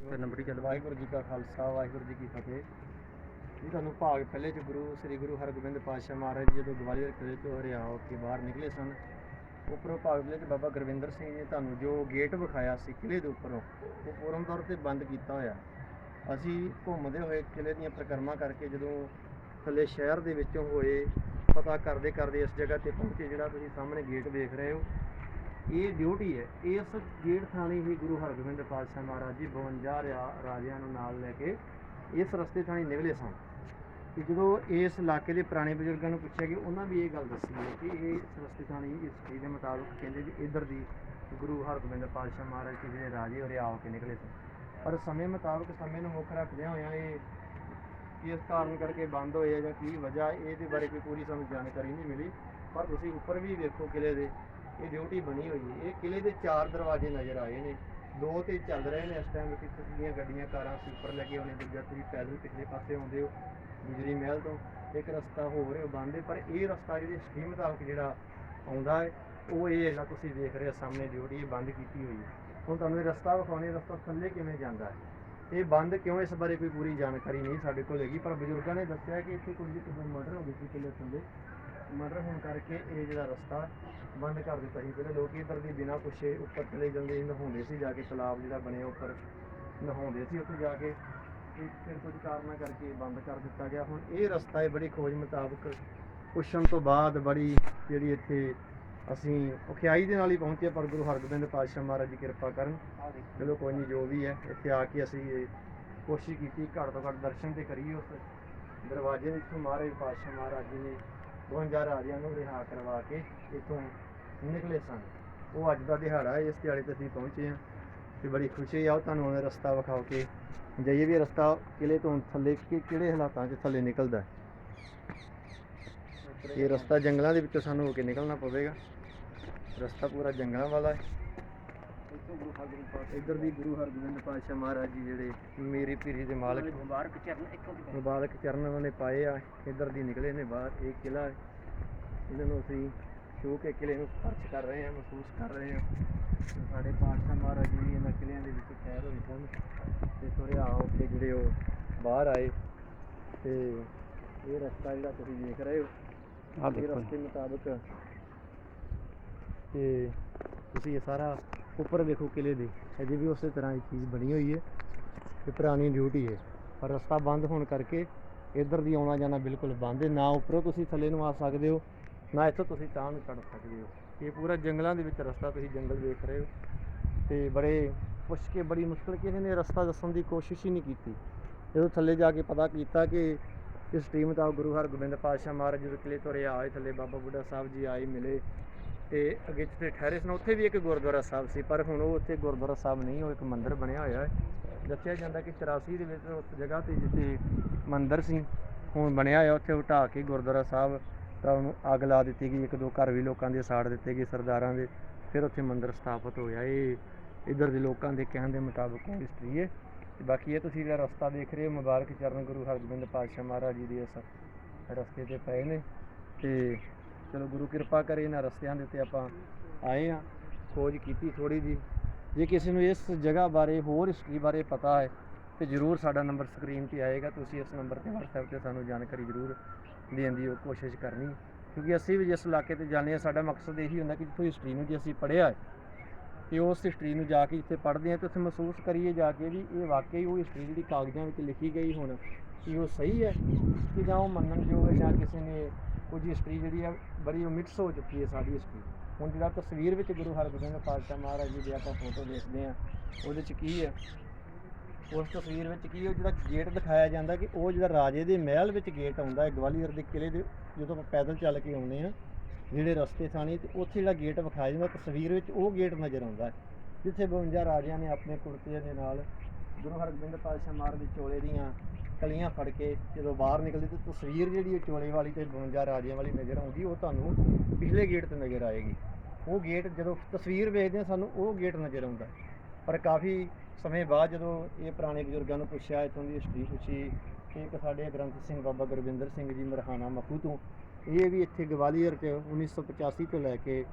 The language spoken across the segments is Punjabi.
ਤੇ ਨੰਬਰ ਚੱਲ ਵਾਹਿਗੁਰੂ ਜੀ ਕਾ ਖਾਲਸਾ, ਵਾਹਿਗੁਰੂ ਜੀ ਕੀ ਫਤਿਹ। ਜੀ, ਤੁਹਾਨੂੰ ਭਾਗ ਪਹਿਲੇ ਚ ਗੁਰੂ, ਸ੍ਰੀ ਗੁਰੂ ਹਰਗੋਬਿੰਦ ਪਾਤਸ਼ਾਹ ਮਹਾਰਾਜ ਜੀ ਜਦੋਂ ਗਵਾਲੀਅਰ ਕਿਲੇ ਤੋਂ ਹਰਿਆ ਹੋ ਕੇ ਬਾਹਰ ਨਿਕਲੇ ਸਨ, ਉੱਪਰੋਂ ਭਾਗ ਪਹਿਲੇ ਚ ਬਾਬਾ ਗੁਰਵਿੰਦਰ ਸਿੰਘ ਨੇ ਤੁਹਾਨੂੰ ਜੋ ਗੇਟ ਵਿਖਾਇਆ ਸੀ ਕਿਲੇ ਦੇ ਉੱਪਰੋਂ, ਉਹ ਪੂਰਨ ਤੌਰ ਤੇ ਬੰਦ ਕੀਤਾ ਹੋਇਆ। ਅਸੀਂ ਘੁੰਮਦੇ ਹੋਏ ਕਿਲੇ ਦੀਆਂ ਪ੍ਰਕਰਮਾ ਕਰਕੇ ਜਦੋਂ ਥੱਲੇ ਸ਼ਹਿਰ ਦੇ ਵਿੱਚੋਂ ਹੋਏ, ਪਤਾ ਕਰਦੇ ਕਰਦੇ ਇਸ ਜਗ੍ਹਾ ਤੇ ਪਹੁੰਚੇ, ਜਿਹੜਾ ਤੁਸੀਂ ਸਾਹਮਣੇ ਗੇਟ ਵੇਖ ਰਹੇ ਹੋ। ਇਹ ਡਿਊਟੀ ਹੈ। ਇਸ ਗੇਟ ਥਾਣੀ ਹੀ ਗੁਰੂ ਹਰਗੋਬਿੰਦ ਪਾਤਸ਼ਾਹ ਮਹਾਰਾਜ ਜੀ 52 ਰਿਆ- ਰਾਜਿਆਂ ਨੂੰ ਨਾਲ ਲੈ ਕੇ ਇਸ ਰਸਤੇ ਥਾਣੀ ਨਿਕਲੇ ਸਨ। ਕਿ ਜਦੋਂ ਇਸ ਇਲਾਕੇ ਦੇ ਪੁਰਾਣੇ ਬਜ਼ੁਰਗਾਂ ਨੂੰ ਪੁੱਛਿਆ ਕਿ ਉਹਨਾਂ ਵੀ ਇਹ ਗੱਲ ਦੱਸੀ ਹੈ ਕਿ ਇਹ ਰਸਤੇ ਥਾਣੀ ਇਸ ਚੀਜ਼ ਦੇ ਮੁਤਾਬਕ ਕਹਿੰਦੇ ਵੀ ਇੱਧਰ ਦੀ ਗੁਰੂ ਹਰਗੋਬਿੰਦ ਪਾਤਸ਼ਾਹ ਮਹਾਰਾਜ ਜੀ ਜਿਹੜੇ ਰਾਜੇ ਹੋਰੇ ਆ ਕੇ ਨਿਕਲੇ ਸਨ। ਪਰ ਸਮੇਂ ਮੁਤਾਬਕ ਸਮੇਂ ਨੂੰ ਮੁੱਖ ਰੱਖਦਿਆਂ ਹੋਇਆਂ ਇਹ ਕਿਸ ਕਾਰਨ ਕਰਕੇ ਬੰਦ ਹੋਏ ਜਾਂ ਕੀ ਵਜ੍ਹਾ, ਇਹਦੇ ਬਾਰੇ ਕੋਈ ਪੂਰੀ ਸਾਨੂੰ ਜਾਣਕਾਰੀ ਨਹੀਂ ਮਿਲੀ। ਪਰ ਤੁਸੀਂ ਉੱਪਰ ਵੀ ਵੇਖੋ ਕਿਲੇ ਦੇ ਇਹ ਡਿਊਟੀ ਬਣੀ ਹੋਈ ਹੈ। ਇਹ ਕਿਲੇ ਦੇ ਚਾਰ ਦਰਵਾਜ਼ੇ ਨਜ਼ਰ ਆਏ ਨੇ। ਦੋ ਤੇ ਚੱਲ ਰਹੇ ਨੇ। ਇਸ ਟਾਈਮ ਕਿ ਦੀਆਂ ਗੱਡੀਆਂ, ਕਾਰਾਂ ਸੀ ਲੈ ਕੇ ਆਉਣੇ। ਦੂਜਾ ਤੁਸੀਂ ਪੈਦਲ ਪਿਛਲੇ ਪਾਸੇ ਆਉਂਦੇ ਹੋ ਗੁਜਰੀ ਮਹਿਲ ਤੋਂ। ਇੱਕ ਰਸਤਾ ਹੋਰ ਹੈ, ਉਹ ਬੰਦ ਹੈ। ਪਰ ਇਹ ਰਸਤਾ ਜਿਹੜੇ ਸਕੀਮ ਮੁਤਾਬਕ ਜਿਹੜਾ ਆਉਂਦਾ ਹੈ, ਉਹ ਇਹ ਹੈਗਾ ਤੁਸੀਂ ਦੇਖ ਰਹੇ ਹੋ, ਸਾਹਮਣੇ ਡਿਊਟੀ ਇਹ ਬੰਦ ਕੀਤੀ ਹੋਈ ਹੈ। ਹੁਣ ਤੁਹਾਨੂੰ ਇਹ ਰਸਤਾ ਵਿਖਾਉਣੇ ਰਸਤਾ ਥੱਲੇ ਕਿਵੇਂ ਜਾਂਦਾ ਹੈ? ਇਹ ਬੰਦ ਕਿਉਂ ਇਸ ਬਾਰੇ ਕੋਈ ਪੂਰੀ ਜਾਣਕਾਰੀ ਨਹੀਂ ਸਾਡੇ ਕੋਲ ਹੈਗੀ। ਪਰ ਬਜ਼ੁਰਗਾਂ ਨੇ ਦੱਸਿਆ ਕਿ ਇੱਥੇ ਕੁਝ ਮਰਡਰ ਹੋ ਗਈ ਸੀ ਕਿਲੇ ਥੱਲੇ। ਮਰਡਰ ਹੋਣ ਕਰਕੇ ਇਹ ਜਿਹੜਾ ਰਸਤਾ ਬੰਦ ਕਰ ਦਿੱਤਾ ਸੀ। ਪਹਿਲੇ ਲੋਕ ਇੱਧਰ ਦੀ ਬਿਨਾਂ ਪੁੱਛੇ ਉੱਪਰ ਚਲੇ ਜਾਂਦੇ ਸੀ, ਨਹਾਉਂਦੇ ਸੀ, ਜਾ ਕੇ ਤਲਾਬ ਜਿਹੜਾ ਬਣਿਆ ਉੱਪਰ ਨਹਾਉਂਦੇ ਸੀ। ਉੱਥੇ ਜਾ ਕੇ ਤੇ ਫਿਰ ਕੁਝ ਕਾਰਨਾਂ ਕਰਕੇ ਬੰਦ ਕਰ ਦਿੱਤਾ ਗਿਆ। ਹੁਣ ਇਹ ਰਸਤਾ ਹੈ, ਬੜੀ ਖੋਜ ਮੁਤਾਬਕ ਪੁੱਛਣ ਤੋਂ ਬਾਅਦ ਬੜੀ ਜਿਹੜੀ ਇੱਥੇ ਅਸੀਂ ਔਖਿਆਈ ਦੇ ਨਾਲ ਹੀ ਪਹੁੰਚੇ ਪਰ ਗੁਰੂ ਹਰਗੋਬਿੰਦ ਪਾਤਸ਼ਾਹ ਮਹਾਰਾਜ ਦੀ ਕਿਰਪਾ ਕਰਨ। ਚਲੋ ਕੋਈ ਨਹੀਂ ਜੋ ਵੀ ਹੈ, ਇੱਥੇ ਆ ਕੇ ਅਸੀਂ ਕੋਸ਼ਿਸ਼ ਕੀਤੀ, ਘੱਟ ਤੋਂ ਘੱਟ ਦਰਸ਼ਨ ਤੇ ਕਰੀਏ ਉਸ ਦਰਵਾਜ਼ੇ ਵਿੱਚੋਂ ਮਹਾਰਾਜ ਪਾਤਸ਼ਾਹ ਮਹਾਰਾਜ ਜੀ ਨੇ 52 ਰਾਜਿਆਂ ਨੂੰ ਰਿਹਾ ਕਰਵਾ ਕੇ ਇੱਥੋਂ ਨਿਕਲੇ ਸਨ। ਉਹ ਅੱਜ ਦਾ ਦਿਹਾੜਾ ਹੈ ਇਸ ਦਿਹਾੜੇ ਤੇ ਅਸੀਂ ਪਹੁੰਚੇ ਹਾਂ ਤੇ ਬੜੀ ਖੁਸ਼ੀ ਆ, ਉਹ ਤੁਹਾਨੂੰ ਹੁਣ ਰਸਤਾ ਵਿਖਾਓ ਕੇ ਜਾਈਏ ਵੀ ਰਸਤਾ ਕਿਲੇ ਤੋਂ ਥੱਲੇ ਕਿ- ਕਿਹੜੇ ਹਾਲਾਤਾਂ 'ਚ ਥੱਲੇ ਨਿਕਲਦਾ ਇਹ ਰਸਤਾ ਜੰਗਲਾਂ ਦੇ ਵਿੱਚੋਂ ਸਾਨੂੰ ਹੋ ਕੇ ਨਿਕਲਣਾ ਪਵੇਗਾ। ਰਸਤਾ ਪੂਰਾ ਜੰਗਲਾਂ ਵਾਲਾ ਹੈ। ਇੱਧਰ ਦੀ ਗੁਰੂ ਹਰਗੋਬਿੰਦ ਪਾਤਸ਼ਾਹ ਮਹਾਰਾਜ ਜੀ ਜਿਹੜੇ ਮੇਰੀ ਪੀਰੀ ਦੇ ਮਾਲਕ ਮੁਬਾਰਕ ਚਰਨ ਇੱਕੋ ਦੀ ਮੁਬਾਰਕ ਚਰਨ ਉਹਨਾਂ ਨੇ ਪਾਏ ਆ ਇੱਧਰ ਦੀ ਨਿਕਲੇ ਨੇ ਬਾਹਰ ਇਹ ਕਿਲਾ ਹੈ। ਇਹਨਾਂ ਨੂੰ ਅਸੀਂ ਛੂਹ ਕੇ ਕਿਲੇ ਨੂੰ ਸਪਰਸ਼ ਕਰ ਰਹੇ ਹਾਂ ਮਹਿਸੂਸ ਕਰ ਰਹੇ ਹਾਂ। ਸਾਡੇ ਪਾਤਸ਼ਾਹ ਮਹਾਰਾਜ ਜੀ ਵੀ ਇਹਨਾਂ ਕਿਲਿਆਂ ਦੇ ਵਿੱਚ ਖੈਰ ਹੋਈ ਸਨ ਤੇ ਤੁਰਿਆ ਹੋ ਕੇ ਜਿਹੜੇ ਉਹ ਬਾਹਰ ਆਏ ਤੇ ਇਹ ਰਸਤਾ ਜਿਹੜਾ ਤੁਸੀਂ ਦੇਖ ਰਹੇ ਹੋ ਆ ਇਹ ਰਸਤੇ ਮੁਤਾਬਕ ਤੇ ਤੁਸੀਂ ਇਹ ਸਾਰਾ ਉੱਪਰ ਵੇਖੋ ਕਿਲੇ ਦੇ, ਅਜੇ ਵੀ ਉਸੇ ਤਰ੍ਹਾਂ ਇਹ ਚੀਜ਼ ਬਣੀ ਹੋਈ ਹੈ ਤੇ ਪੁਰਾਣੀ ਡਿਊਟੀ ਹੈ। ਪਰ ਰਸਤਾ ਬੰਦ ਹੋਣ ਕਰਕੇ ਇੱਧਰ ਦੀ ਆਉਣਾ ਜਾਣਾ ਬਿਲਕੁਲ ਬੰਦ ਹੈ। ਨਾ ਉੱਪਰੋਂ ਤੁਸੀਂ ਥੱਲੇ ਨੂੰ ਆ ਸਕਦੇ ਹੋ, ਨਾ ਇੱਥੋਂ ਤੁਸੀਂ ਤਾਂ ਨੂੰ ਚੜ ਸਕਦੇ ਹੋ। ਇਹ ਪੂਰਾ ਜੰਗਲਾਂ ਦੇ ਵਿੱਚ ਰਸਤਾ ਤੁਸੀਂ ਜੰਗਲ ਦੇਖ ਰਹੇ ਹੋ ਤੇ ਬੜੇ ਪੁੱਛ ਕੇ ਬੜੀ ਮੁਸ਼ਕਲ ਕਿਸੇ ਨੇ ਰਸਤਾ ਦੱਸਣ ਦੀ ਕੋਸ਼ਿਸ਼ ਹੀ ਨਹੀਂ ਕੀਤੀ। ਜਦੋਂ ਥੱਲੇ ਜਾ ਕੇ ਪਤਾ ਕੀਤਾ ਕਿ ਇਸ ਟੀਮ ਮੁਤਾਬਕ ਗੁਰੂ ਹਰਗੋਬਿੰਦ ਪਾਤਸ਼ਾਹ ਮਹਾਰਾਜ ਜੀ ਜਦੋਂ ਕਿਲੇ ਤੋਂ ਆਏ, ਥੱਲੇ ਬਾਬਾ ਬੁੱਢਾ ਸਾਹਿਬ ਜੀ ਆਏ, ਮਿਲੇ ਤੇ ਅੱਗੇ ਜਿੱਥੇ ਠਹਿਰੇ ਸਨ ਉੱਥੇ ਵੀ ਇੱਕ ਗੁਰਦੁਆਰਾ ਸਾਹਿਬ ਸੀ, ਪਰ ਹੁਣ ਉਹ ਉੱਥੇ ਗੁਰਦੁਆਰਾ ਸਾਹਿਬ ਨਹੀਂ, ਉਹ ਇੱਕ ਮੰਦਿਰ ਬਣਿਆ ਹੋਇਆ ਹੈ। ਦੱਸਿਆ ਜਾਂਦਾ ਕਿ 84 ਦੇ ਵਿੱਚ ਉਸ ਜਗ੍ਹਾ ਤੇ ਜਿੱਥੇ ਮੰਦਿਰ ਸੀ, ਹੁਣ ਬਣਿਆ ਹੋਇਆ, ਉੱਥੇ ਉਟਾ ਕੇ ਗੁਰਦੁਆਰਾ ਸਾਹਿਬ ਤਾਂ ਉਹਨੂੰ ਅੱਗ ਲਾ ਦਿੱਤੀ ਗਈ, ਇੱਕ ਦੋ ਘਰ ਵੀ ਲੋਕਾਂ ਦੇ ਸਾੜ ਦਿੱਤੇ ਗਏ ਸਰਦਾਰਾਂ ਦੇ, ਫਿਰ ਉੱਥੇ ਮੰਦਿਰ ਸਥਾਪਿਤ ਹੋਇਆ। ਇਹ ਇੱਧਰ ਦੇ ਲੋਕਾਂ ਦੇ ਕਹਿਣ ਦੇ ਮੁਤਾਬਕ ਉਹ ਹਿਸਟਰੀ ਹੈ। ਤੇ ਬਾਕੀ ਇਹ ਤੁਸੀਂ ਜਿਹੜਾ ਰਸਤਾ ਦੇਖ ਰਹੇ ਹੋ, ਮੁਬਾਰਕ ਚਰਨ ਗੁਰੂ ਹਰਗੋਬਿੰਦ ਪਾਤਸ਼ਾਹ ਮਹਾਰਾਜ ਜੀ ਦੇ ਇਸ ਰਸਤੇ ਤੇ ਪਏ ਨੇ। ਤੇ ਚਲੋ ਗੁਰੂ ਕਿਰਪਾ ਕਰੇ, ਇਹਨਾਂ ਰਸਤਿਆਂ ਦੇ ਉੱਤੇ ਆਪਾਂ ਆਏ ਆ ਖੋਜ ਕੀਤੀ ਥੋੜੀ ਜੀ ਜੇ ਕਿਸੇ ਨੂੰ ਇਸ ਜਗ੍ਹਾ ਬਾਰੇ, ਹੋਰ ਹਿਸਟਰੀ ਬਾਰੇ ਪਤਾ ਹੈ, ਤੇ ਜਰੂਰ ਸਾਡਾ ਨੰਬਰ ਸਕਰੀਨ ਤੇ ਆਏਗਾ। ਤੁਸੀਂ ਇਸ ਨੰਬਰ ਤੇ WhatsApp ਤੇ ਸਾਨੂੰ ਜਾਣਕਾਰੀ ਜਰੂਰ ਦੇਣ ਦੀ ਉਹ ਕੋਸ਼ਿਸ਼ ਕਰਨੀ। ਕਿਉਂਕਿ ਅਸੀਂ ਵੀ ਜਿਸ ਇਲਾਕੇ ਤੇ ਜਾਂਦੇ ਹਾਂ, ਸਾਡਾ ਮਕਸਦ ਇਹੀ ਹੁੰਦਾ ਕਿ ਜਿੱਥੋਂ ਹਿਸਟਰੀ ਨੂੰ ਜੇ ਅਸੀਂ ਪੜ੍ਹਿਆ ਹੈ, ਤੇ ਉਸ ਹਿਸਟਰੀ ਨੂੰ ਜਾ ਕੇ ਜਿੱਥੇ ਪੜ੍ਹਦੇ ਹਾਂ, ਤੇ ਉੱਥੇ ਮਹਿਸੂਸ ਕਰੀਏ ਜਾ ਕੇ ਵੀ ਇਹ ਵਾਕਈ ਉਹ ਹਿਸਟਰੀ ਜਿਹੜੀ ਕਾਗਜ਼ਾਂ ਵਿੱਚ ਲਿਖੀ ਗਈ ਹੁਣ, ਕੀ ਉਹ ਸਹੀ ਹੈ ਕਿ ਜਾਂ ਉਹ ਮੰਨਣਯੋਗ ਹੈ ਜਾਂ ਕਿਸੇ ਨੇ ਕੁਝ ਹਿਸਟਰੀ ਜਿਹੜੀ ਆ, ਬੜੀ ਮਿਕਸ ਹੋ ਚੁੱਕੀ ਹੈ ਸਾਡੀ ਹਿਸਟਰੀ ਹੁਣ ਜਿਹੜਾ ਤਸਵੀਰ ਵਿੱਚ ਗੁਰੂ ਹਰਗੋਬਿੰਦ ਪਾਤਸ਼ਾਹ ਮਹਾਰਾਜ ਜੀ ਦੀ ਆਪਾਂ ਫੋਟੋ ਦੇਖਦੇ ਆ ਉਹਦੇ ਚ ਕੀ ਹੈ? ਉਸ ਤਸਵੀਰ ਵਿੱਚ ਕੀ ਉਹ ਜਿਹੜਾ ਗੇਟ ਦਿਖਾਇਆ ਜਾਂਦਾ ਕਿ ਉਹ ਜਿਹੜਾ ਰਾਜੇ ਦੇ ਮਹਿਲ ਵਿੱਚ ਗੇਟ ਆਉਂਦਾ ਹੈ, ਗਵਾਲੀਅਰ ਦੇ ਕਿਲੇ ਦੇ, ਜਦੋਂ ਆਪਾਂ ਪੈਦਲ ਚੱਲ ਕੇ ਆਉਂਦੇ ਆ ਜਿਹੜੇ ਰਸਤੇ ਥਾਣੀ, ਤੇ ਉੱਥੇ ਜਿਹੜਾ ਗੇਟ ਵਿਖਾਇਆ ਜਾਂਦਾ, ਤਸਵੀਰ ਵਿੱਚ ਉਹ ਗੇਟ ਨਜ਼ਰ ਆਉਂਦਾ ਹੈ, ਜਿੱਥੇ 52 ਰਾਜਿਆਂ ਨੇ ਆਪਣੇ ਕੁੜਤੇ ਦੇ ਨਾਲ ਗੁਰੂ ਹਰਗੋਬਿੰਦ ਪਾਤਸ਼ਾਹ ਮਹਾਰਾਜ ਦੇ ਚੋਲੇ ਦੀਆਂ ਕਲੀਆਂ ਫੜ ਕੇ ਜਦੋਂ ਬਾਹਰ ਨਿਕਲਦੀ ਤੇ ਤਸਵੀਰ ਜਿਹੜੀ ਉਹ ਚੋਲੇ ਵਾਲੀ ਤੇ 52 ਰਾਜਿਆਂ ਵਾਲੀ ਨਜ਼ਰ ਆਉਂਦੀ ਉਹ ਤੁਹਾਨੂੰ ਪਿਛਲੇ ਗੇਟ ਤੇ ਨਜ਼ਰ ਆਏਗੀ। ਉਹ ਗੇਟ ਜਦੋਂ ਤਸਵੀਰ ਵੇਖਦੇ ਹਾਂ ਸਾਨੂੰ ਉਹ ਗੇਟ ਨਜ਼ਰ ਆਉਂਦਾ। ਪਰ ਕਾਫੀ ਸਮੇਂ ਬਾਅਦ ਜਦੋਂ ਇਹ ਪੁਰਾਣੇ ਬਜ਼ੁਰਗਾਂ ਨੂੰ ਪੁੱਛਿਆ ਇੱਥੋਂ ਦੀ ਹਿਸਟਰੀ ਪੁੱਛੀ ਕਿ ਇੱਕ ਸਾਡੇ ਗ੍ਰੰਥ ਸਿੰਘ ਬਾਬਾ ਗੁਰਵਿੰਦਰ ਸਿੰਘ ਜੀ ਮਰਹਾਨਾ ਮਖੂ ਤੋਂ ਇਹ ਵੀ ਇੱਥੇ ਗਵਾਲੀਅਰ 'ਚ 1985 ਤੋਂ ਲੈ ਕੇ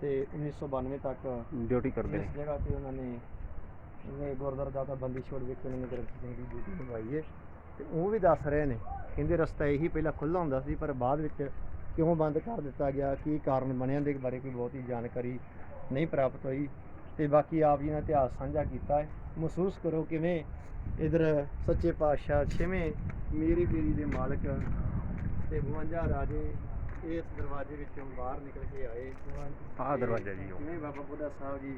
ਤੇ 1992 ਤੱਕ ਡਿਊਟੀ ਕਰਦੇ ਇਸ ਜਗ੍ਹਾ ਤੇ ਉਹਨਾਂ ਨੇ ਇਹ ਗੁਰਦੁਆਰਾ ਦਾਤਾ ਬੰਦੀ ਛੋੜ ਵੇਖੇ ਉਹਨਾਂ ਨੇ ਗ੍ਰੰਥ ਸਿੰਘ ਦੀ ਡਿਊਟੀ ਨਿਭਾਈ ਹੈ। ਤੇ ਉਹ ਵੀ ਦੱਸ ਰਹੇ ਨੇ ਕਹਿੰਦੇ ਰਸਤਾ ਇਹੀ ਪਹਿਲਾਂ ਖੁੱਲ੍ਹਾ ਹੁੰਦਾ ਸੀ ਪਰ ਬਾਅਦ ਵਿੱਚ ਕਿਉਂ ਬੰਦ ਕਰ ਦਿੱਤਾ ਗਿਆ ਕੀ ਕਾਰਨ ਬਣਿਆ ਦੇ ਬਾਰੇ ਕੋਈ ਬਹੁਤੀ ਜਾਣਕਾਰੀ ਨਹੀਂ ਪ੍ਰਾਪਤ ਹੋਈ। ਤੇ ਬਾਕੀ ਆਪ ਜੀ ਨੇ ਇਤਿਹਾਸ ਸਾਂਝਾ ਕੀਤਾ ਹੈ। ਮਹਿਸੂਸ ਕਰੋ ਕਿਵੇਂ ਇਧਰ ਸੱਚੇ ਪਾਤਸ਼ਾਹ ਛੇਵੇਂ ਮੇਰੀ ਪੀਰੀ ਦੇ ਮਾਲਕ ਤੇ 52 ਰਾਜੇ ਇਸ ਦਰਵਾਜ਼ੇ ਵਿੱਚੋਂ ਬਾਹਰ ਨਿਕਲ ਕੇ ਆਏ। ਆਹ ਦਰਵਾਜ਼ਾ ਜੀ ਉਹ। ਕਿਵੇਂ ਬਾਬਾ ਬੁੱਢਾ ਸਾਹਿਬ ਜੀ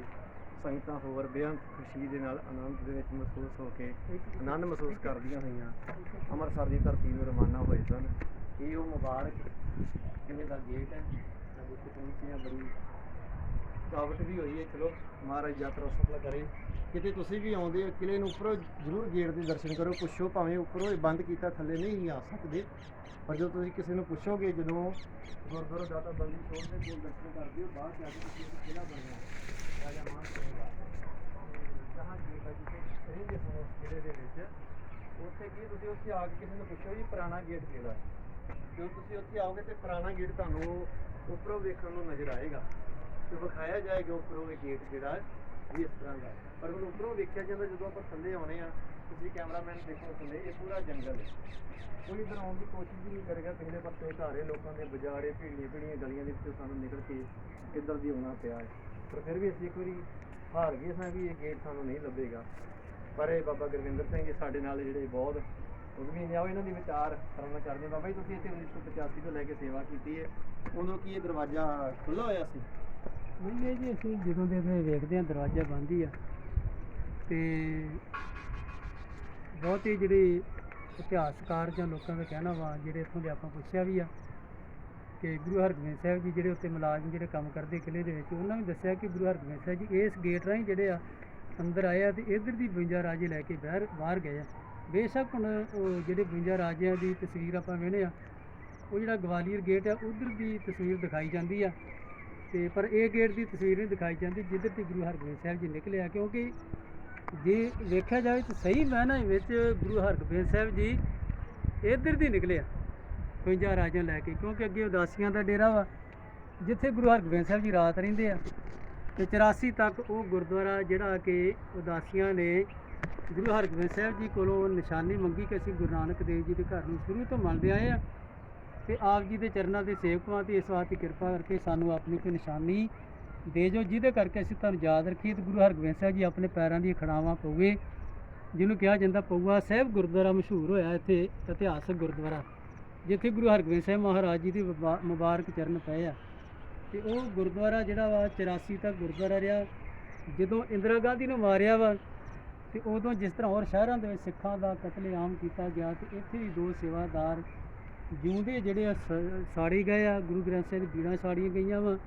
ਸੰਗਤਾਂ ਹੋਰ ਬੇਅੰਤ ਖੁਸ਼ੀ ਦੇ ਨਾਲ ਆਨੰਦ ਦੇ ਵਿੱਚ ਮਹਿਸੂਸ ਹੋ ਕੇ ਆਨੰਦ ਮਹਿਸੂਸ ਕਰਦੀਆਂ ਹੋਈਆਂ। ਅੰਮ੍ਰਿਤਸਰ ਦੀ ਧਰਤੀ ਨੂੰ ਰਵਾਨਾ ਹੋਏ ਸਨ। ਇਹ ਉਹ ਮੁਬਾਰਕ ਕਿਲੇ ਦਾ ਗੇਟ ਹੈ? ਅੱਜ ਇੱਥੇ ਪਹੁੰਚੇ ਬੜੀ ਕਾਵਟ ਵੀ ਹੋਈ ਹੈ। ਚਲੋ ਮਹਾਰਾਜ ਯਾਤਰਾ ਸਫਲ ਕਰੇ। ਕਿਤੇ ਤੁਸੀਂ ਵੀ ਆਉਂਦੇ ਹੋ, ਕਿਲੇ ਨੂੰ ਉੱਪਰੋਂ ਜ਼ਰੂਰ ਗੇਟ ਦੇ ਦਰਸ਼ਨ ਕਰੋ। ਪੁੱਛੋ ਭਾਵੇਂ ਉੱਪਰੋਂ ਇਹ ਬੰਦ ਕੀਤਾ, ਥੱਲੇ ਨਹੀਂ ਆ ਸਕਦੇ। ਪਰ ਜਦੋਂ ਤੁਸੀਂ ਕਿਸੇ ਨੂੰ ਪੁੱਛੋਗੇ, ਜਦੋਂ ਗੁਰਦੁਆਰਾ ਦਾਤਾ ਬੰਦੀ ਛੋੜ ਦੇ ਕੋਲ ਦਰਸ਼ਨ ਕਰਦੇ ਹੋ ਬਾਹਰ ਜਾ ਕੇ ਤੁਸੀਂ ਕਿਲਾ ਬਣਿਆ ਰਾਜਾ ਦੇ ਵਿੱਚ ਉੱਥੇ ਕੀ ਤੁਸੀਂ ਉੱਥੇ ਆ ਕੇ ਕਿਸੇ ਨੂੰ ਪੁੱਛੋ ਜੀ ਪੁਰਾਣਾ ਗੇਟ ਕਿਹੜਾ ਜਦੋਂ ਤੁਸੀਂ ਉੱਥੇ ਆਓਗੇ ਤੇ ਪੁਰਾਣਾ ਗੇਟ ਤੁਹਾਨੂੰ ਉੱਪਰੋਂ ਵੇਖਣ ਨੂੰ ਨਜ਼ਰ ਆਏਗਾ ਤੇ ਵਿਖਾਇਆ ਜਾਏਗਾ ਉੱਪਰੋਂ ਇਹ ਗੇਟ ਜਿਹੜਾ ਵੀ ਇਸ ਤਰ੍ਹਾਂ ਦਾ ਪਰ ਹੁਣ ਉੱਪਰੋਂ ਵੇਖਿਆ ਜਾਂਦਾ ਜਦੋਂ ਆਪਾਂ ਥੱਲੇ ਆਉਣੇ ਆ ਤੁਸੀਂ ਕੈਮਰਾਮੈਨ ਦੇਖੋ ਥੱਲੇ ਇਹ ਪੂਰਾ ਜੰਗਲ ਹੈ ਕੋਈ ਇਧਰ ਆਉਣ ਦੀ ਕੋਸ਼ਿਸ਼ ਵੀ ਨਹੀਂ ਕਰੇਗਾ ਪਿਛਲੇ ਪਾਸੇ ਘਾਰੇ ਲੋਕਾਂ ਦੇ ਬਾਜ਼ਾਰੇ ਭੀੜੀਆਂ ਭੀੜੀਆਂ ਗਲੀਆਂ ਦੇ ਵਿੱਚੋਂ ਸਾਨੂੰ ਨਿਕਲ ਕੇ ਇੱਧਰ ਦੀ ਆਉਣਾ ਪਿਆ ਹੈ ਪਰ ਫਿਰ ਵੀ ਅਸੀਂ ਇੱਕ ਵਾਰੀ ਹਾਰ ਗਏ ਸਾਂ ਵੀ ਇਹ ਗੇਟ ਸਾਨੂੰ ਨਹੀਂ ਲੱਭੇਗਾ। ਪਰ ਇਹ ਬਾਬਾ ਗੁਰਵਿੰਦਰ ਸਿੰਘ ਜੀ ਸਾਡੇ ਨਾਲ ਜਿਹੜੇ ਬਹੁਤ ਉਦਮੀ ਨੇ, ਆਓ ਇਹਨਾਂ ਦੇ ਵਿਚਾਰ ਕਰਨਾ ਕਰਦੇ ਬਾਬਾ ਜੀ, ਤੁਸੀਂ ਇੱਥੇ 1985 ਤੋਂ ਲੈ ਕੇ ਸੇਵਾ ਕੀਤੀ ਹੈ ਉਦੋਂ ਕੀ ਇਹ ਦਰਵਾਜ਼ਾ ਖੁੱਲਾ ਹੋਇਆ ਸੀ? ਨਹੀਂ ਇਹ ਜੀ, ਅਸੀਂ ਜਦੋਂ ਦੇ ਇੱਥੇ ਵੇਖਦੇ ਹਾਂ, ਦਰਵਾਜ਼ਾ ਬੰਦ ਹੀ ਆ। ਤੇ ਬਹੁਤ ਹੀ ਜਿਹੜੇ ਇਤਿਹਾਸਕਾਰ ਜਾਂ ਲੋਕਾਂ ਦਾ ਕਹਿਣਾ ਵਾ, ਜਿਹੜੇ ਇੱਥੋਂ ਦੇ ਆਪਾਂ ਪੁੱਛਿਆ ਵੀ ਆ ਕਿ ਗੁਰੂ ਹਰਗੋਬਿੰਦ ਸਾਹਿਬ ਜੀ ਜਿਹੜੇ ਉੱਤੇ ਮੁਲਾਜ਼ਮ ਜਿਹੜੇ ਕੰਮ ਕਰਦੇ ਕਿਲੇ ਦੇ ਵਿੱਚ, ਉਹਨਾਂ ਨੇ ਦੱਸਿਆ ਕਿ ਗੁਰੂ ਹਰਗੋਬਿੰਦ ਸਾਹਿਬ ਜੀ ਇਸ ਗੇਟ ਰਾਹੀਂ ਜਿਹੜੇ ਆ ਅੰਦਰ ਆਏ ਆ ਤੇ ਇਧਰ ਦੀ 52 ਰਾਜੇ ਲੈ ਕੇ ਬਾਹਰ ਬਾਹਰ ਗਏ ਆ। ਬੇਸ਼ੱਕ ਹੁਣ ਉਹ ਜਿਹੜੇ 52 ਰਾਜਿਆਂ ਦੀ ਤਸਵੀਰ ਆਪਾਂ ਵੇਖਦੇ ਆ, ਉਹ ਜਿਹੜਾ ਗਵਾਲੀਅਰ ਗੇਟ ਆ, ਉਧਰ ਦੀ ਤਸਵੀਰ ਦਿਖਾਈ ਜਾਂਦੀ ਆ। ਤੇ ਪਰ ਇਹ ਗੇਟ ਦੀ ਤਸਵੀਰ ਨਹੀਂ ਦਿਖਾਈ ਜਾਂਦੀ ਜਿੱਧਰ ਦੀ ਗੁਰੂ ਹਰਗੋਬਿੰਦ ਸਾਹਿਬ ਜੀ ਨਿਕਲਿਆ ਕਿਉਂਕਿ ਜੇ ਵੇਖਿਆ ਜਾਵੇ ਤਾਂ ਸਹੀ ਮਾਇਨਾ ਵਿੱਚ ਗੁਰੂ ਹਰਗੋਬਿੰਦ ਸਾਹਿਬ ਜੀ ਇੱਧਰ ਦੀ ਨਿਕਲੇ ਆ। 52 ਰਾਜਾਂ ਲੈ ਕੇ, ਕਿਉਂਕਿ ਅੱਗੇ ਉਦਾਸੀਆਂ ਦਾ ਡੇਰਾ ਵਾ, ਜਿੱਥੇ ਗੁਰੂ ਹਰਗੋਬਿੰਦ ਸਾਹਿਬ ਜੀ ਰਾਤ ਰਹਿੰਦੇ ਆ, ਤੇ 84 ਤੱਕ ਉਹ ਗੁਰਦੁਆਰਾ ਜਿਹੜਾ ਕਿ ਉਦਾਸੀਆਂ ਨੇ ਗੁਰੂ ਹਰਗੋਬਿੰਦ ਸਾਹਿਬ ਜੀ ਕੋਲੋਂ ਨਿਸ਼ਾਨੀ ਮੰਗੀ ਕਿ ਅਸੀਂ ਗੁਰੂ ਨਾਨਕ ਦੇਵ ਜੀ ਦੇ ਘਰ ਨੂੰ ਸ਼ੁਰੂ ਤੋਂ ਮੰਨਦੇ ਆਏ ਆ, ਤੇ ਆਪ ਜੀ ਦੇ ਚਰਨਾਂ ਦੇ ਸੇਵਕਾਂ ਤੇ ਇਸ ਵਾਸਤੇ ਕਿਰਪਾ ਕਰਕੇ ਸਾਨੂੰ ਆਪਣੀ ਕੋਈ ਨਿਸ਼ਾਨੀ ਦੇ ਜੋ, ਜਿਹਦੇ ਕਰਕੇ ਅਸੀਂ ਤੁਹਾਨੂੰ ਯਾਦ ਰੱਖੀਏ ਤੇ ਗੁਰੂ ਹਰਗੋਬਿੰਦ ਸਾਹਿਬ ਜੀ ਆਪਣੇ ਪੈਰਾਂ ਦੀਆਂ ਖੜਾਵਾਂ ਪਊਏ ਜਿਹਨੂੰ ਕਿਹਾ ਜਾਂਦਾ ਪਊਆ ਸਾਹਿਬ ਗੁਰਦੁਆਰਾ ਮਸ਼ਹੂਰ ਹੋਇਆ ਇੱਥੇ ਇਤਿਹਾਸਕ ਗੁਰਦੁਆਰਾ। ਜਿੱਥੇ ਗੁਰੂ ਹਰਗੋਬਿੰਦ ਸਾਹਿਬ ਮਹਾਰਾਜ ਜੀ ਦੇ ਮੁਬਾ- ਮੁਬਾਰਕ ਚਰਨ ਪਏ ਆ। ਤੇ ਉਹ ਗੁਰਦੁਆਰਾ ਜਿਹੜਾ ਵਾ 84 ਤੱਕ ਗੁਰਦੁਆਰਾ ਰਿਹਾ। ਜਦੋਂ ਇੰਦਰਾ ਗਾਂਧੀ ਨੂੰ ਮਾਰਿਆ ਵਾ, ਤੇ ਉਦੋਂ ਜਿਸ ਤਰ੍ਹਾਂ ਹੋਰ ਸ਼ਹਿਰਾਂ ਦੇ ਵਿੱਚ ਸਿੱਖਾਂ ਦਾ ਕਤਲੇਆਮ ਕੀਤਾ ਗਿਆ, ਤੇ ਇੱਥੇ ਵੀ ਦੋ ਸੇਵਾਦਾਰ ਜਿਉਂਦੇ ਜਿਹੜੇ ਆ, ਸ- ਸਾੜੇ ਗਏ ਆ। ਗੁਰੂ ਗ੍ਰੰਥ ਸਾਹਿਬ ਦੀ ਬੀੜਾਂ ਸਾੜੀਆਂ ਗਈਆਂ ਵਾ।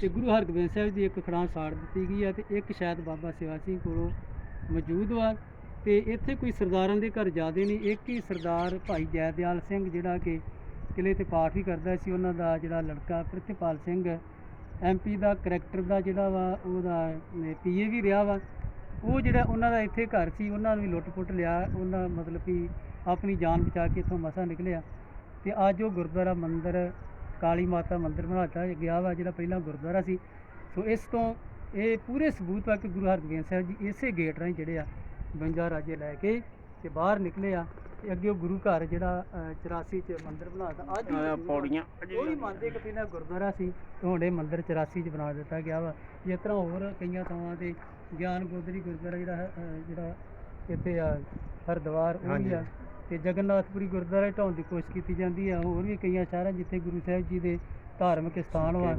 ਤੇ ਗੁਰੂ ਹਰਗੋਬਿੰਦ ਸਾਹਿਬ ਦੀ ਇੱਕ ਖੜਾਂ ਸਾੜ ਦਿੱਤੀ ਗਈ ਆ, ਤੇ ਇੱਕ ਸ਼ਾਇਦ ਬਾਬਾ ਸਿਵਾ ਸਿੰਘ ਕੋਲੋਂ ਮੌਜੂਦ ਵਾ। ਤੇ ਇੱਥੇ ਕੋਈ ਸਰਦਾਰਾਂ ਦੇ ਘਰ ਜ਼ਿਆਦੇ ਨਹੀਂ, ਇੱਕ ਹੀ ਸਰਦਾਰ ਭਾਈ ਜੈਦਿਆਲ ਸਿੰਘ ਜਿਹੜਾ ਕਿ ਕਿਲੇ ਤੇ ਪਾਠ ਵੀ ਕਰਦਾ ਸੀ, ਉਹਨਾਂ ਦਾ ਜਿਹੜਾ ਲੜਕਾ ਪ੍ਰਿਥਪਾਲ ਸਿੰਘ ਐਮਪੀ ਦਾ ਕਰੈਕਟਰ ਦਾ ਜਿਹੜਾ ਵਾ, ਉਹਦਾ ਪੀਏ ਵੀ ਰਿਹਾ ਵਾ। ਉਹ ਜਿਹੜਾ ਉਹਨਾਂ ਦਾ ਇੱਥੇ ਘਰ ਸੀ, ਉਹਨਾਂ ਨੂੰ ਵੀ ਲੁੱਟ-ਪੁੱਟ ਲਿਆ, ਉਹਨਾਂ ਮਤਲਬ ਕਿ ਆਪਣੀ ਜਾਨ ਬਚਾ ਕੇ ਇੱਥੋਂ ਮਸਾ ਨਿਕਲਿਆ। ਤੇ ਅੱਜ ਉਹ ਗੁਰਦੁਆਰਾ ਮੰਦਿਰ, ਕਾਲੀ ਮਾਤਾ ਮੰਦਿਰ ਬਣਾਤਾ ਗਿਆ ਵਾ, ਜਿਹੜਾ ਪਹਿਲਾਂ ਗੁਰਦੁਆਰਾ ਸੀ। ਸੋ ਇਸ ਤੋਂ ਇਹ ਪੂਰੇ ਸਬੂਤ ਆ ਕਿ ਗੁਰੂ ਹਰਗੋਬਿੰਦ ਸਾਹਿਬ ਜੀ ਇਸੇ ਗੇਟ ਰਾਹੀਂ ਜਿਹੜੇ ਆ 52 ਰਾਜੇ ਲੈ ਕੇ ਤੇ ਬਾਹਰ ਨਿਕਲੇ ਆ ਤੇ ਅੱਗੇ ਉਹ ਗੁਰੂ ਘਰ ਜਿਹੜਾ ਅ, 84 ਚ ਮੰਦਿਰ ਬਣਾਤਾ ਅੱਜ ਵੀ। ਪੌੜੀਆਂ ਉਹ ਵੀ ਮੰਨਦੇ ਕਿ ਪਹਿਲਾਂ ਗੁਰਦੁਆਰਾ ਸੀ ਤੇ ਹੁਣ ਇਹ ਮੰਦਿਰ 84 ਚ ਬਣਾ ਦਿੱਤਾ ਗਿਆ ਵਾ ਜਿਸ ਤਰ੍ਹਾਂ ਹੋਰ ਕਈਆਂ ਥਾਵਾਂ ਤੇ ਗਿਆਨ ਗੋਦਰੀ ਗੁਰਦੁਆਰਾ ਜਿਹੜਾ ਜਿਹੜਾ ਇੱਥੇ ਆ ਹਰਦੁਆਰ ਉਹ ਵੀ। ਆ ਤੇ ਜਗਨਨਾਥਪੁਰੀ ਗੁਰਦੁਆਰਾ ਢਾਉਣ ਦੀ ਕੋਸ਼ਿਸ਼ ਕੀਤੀ ਜਾਂਦੀ ਹੈ ਹੋਰ ਵੀ ਕਈਆਂ ਸ਼ਹਿਰਾਂ ਜਿੱਥੇ ਗੁਰੂ ਸਾਹਿਬ ਜੀ ਦੇ ਧਾਰਮਿਕ ਸਥਾਨ ਵਾ,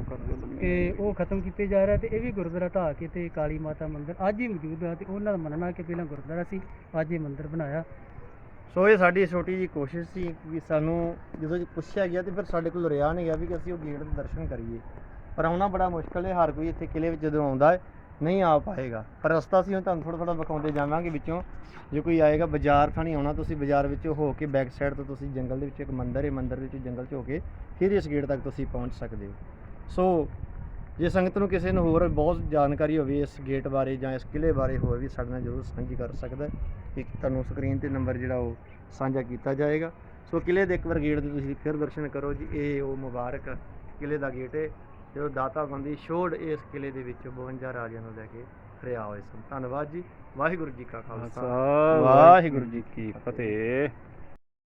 ਤੇ ਉਹ ਖਤਮ ਕੀਤੇ ਜਾ ਰਿਹਾ ਤੇ ਇਹ ਵੀ ਗੁਰਦੁਆਰਾ ਢਾਹ ਕੇ ਤੇ ਕਾਲੀ ਮਾਤਾ ਮੰਦਿਰ ਅੱਜ ਹੀ ਮੌਜੂਦ ਆ ਤੇ ਉਹਨਾਂ ਦਾ ਮੰਨਣਾ ਕਿ ਪਹਿਲਾਂ ਗੁਰਦੁਆਰਾ ਸੀ, ਅੱਜ ਇਹ ਮੰਦਿਰ ਬਣਾਇਆ। ਸੋ ਇਹ ਸਾਡੀ ਛੋਟੀ ਜੀ ਕੋਸ਼ਿਸ਼ ਸੀ ਵੀ ਸਾਨੂੰ ਜਦੋਂ ਪੁੱਛਿਆ ਗਿਆ ਤੇ ਫਿਰ ਸਾਡੇ ਕੋਲ ਰਿਹਾ ਨਹੀਂ ਗਿਆ ਵੀ ਕਿ ਅਸੀਂ ਉਹ ਗੇਟ ਦੇ ਦਰਸ਼ਨ ਕਰੀਏ। ਪਰ ਆਉਣਾ ਬੜਾ ਮੁਸ਼ਕਲ ਹੈ, ਹਰ ਕੋਈ ਇੱਥੇ ਕਿਲੇ ਵਿੱਚ ਜਦੋਂ ਆਉਂਦਾ ਹੈ ਨਹੀਂ ਆ ਪਾਏਗਾ। ਪਰ ਰਸਤਾ ਅਸੀਂ ਹੁਣ ਤੁਹਾਨੂੰ ਥੋੜਾ ਥੋੜਾ ਵਿਖਾਉਂਦੇ ਜਾਵਾਂਗੇ ਵਿੱਚੋਂ। ਜੇ ਕੋਈ ਆਏਗਾ ਬਾਜ਼ਾਰ ਥਾਣੀ ਆਉਣਾ, ਤੁਸੀਂ ਬਾਜ਼ਾਰ ਵਿੱਚੋਂ ਹੋ ਕੇ ਬੈਕ ਸਾਈਡ ਤੋਂ ਤੁਸੀਂ ਜੰਗਲ ਦੇ ਵਿੱਚ ਇੱਕ ਮੰਦਿਰ ਹੈ, ਮੰਦਿਰ ਦੇ ਵਿੱਚ ਜੰਗਲ 'ਚ ਹੋ ਕੇ ਫਿਰ ਇਸ ਗੇਟ ਤੱਕ ਤੁਸੀਂ ਪਹੁੰਚ ਸਕਦੇ ਹੋ। ਸੋ ਜੇ ਸੰਗਤ ਨੂੰ ਕਿਸੇ ਨੂੰ ਹੋਰ ਬਹੁਤ ਜਾਣਕਾਰੀ ਹੋਵੇ ਇਸ ਗੇਟ ਬਾਰੇ ਜਾਂ ਇਸ ਕਿਲੇ ਬਾਰੇ ਹੋਰ ਵੀ ਸਾਡੇ ਨਾਲ ਜ਼ਰੂਰ ਸਾਂਝੀ ਕਰ ਸਕਦਾ ਇੱਕ ਤੁਹਾਨੂੰ ਸਕਰੀਨ ਤੇ ਨੰਬਰ ਜਿਹੜਾ ਉਹ ਸਾਂਝਾ ਕੀਤਾ ਜਾਏਗਾ। ਸੋ ਕਿਲੇ ਦੇ ਇੱਕ ਵਾਰ ਗੇਟ ਦੇ ਤੁਸੀਂ ਫਿਰ ਦਰਸ਼ਨ ਕਰੋ ਜੀ, ਇਹ ਉਹ ਮੁਬਾਰਕ ਕਿਲੇ ਦਾ ਗੇਟ ਹੈ। ਜਦੋਂ ਦਾਤਾ ਬੰਦੀ ਛੋੜ ਇਸ ਕਿਲੇ ਦੇ ਵਿੱਚ 52 ਰਾਜਿਆਂ ਨੂੰ ਲੈ ਕੇ ਰਿਹਾ ਹੋਏ ਸਨ। ਧੰਨਵਾਦ ਜੀ। ਵਾਹਿਗੁਰੂ ਜੀ ਕਾ ਖਾਲਸਾ। ਵਾਹਿਗੁਰੂ ਜੀ ਕੀ ਫਤਿਹ।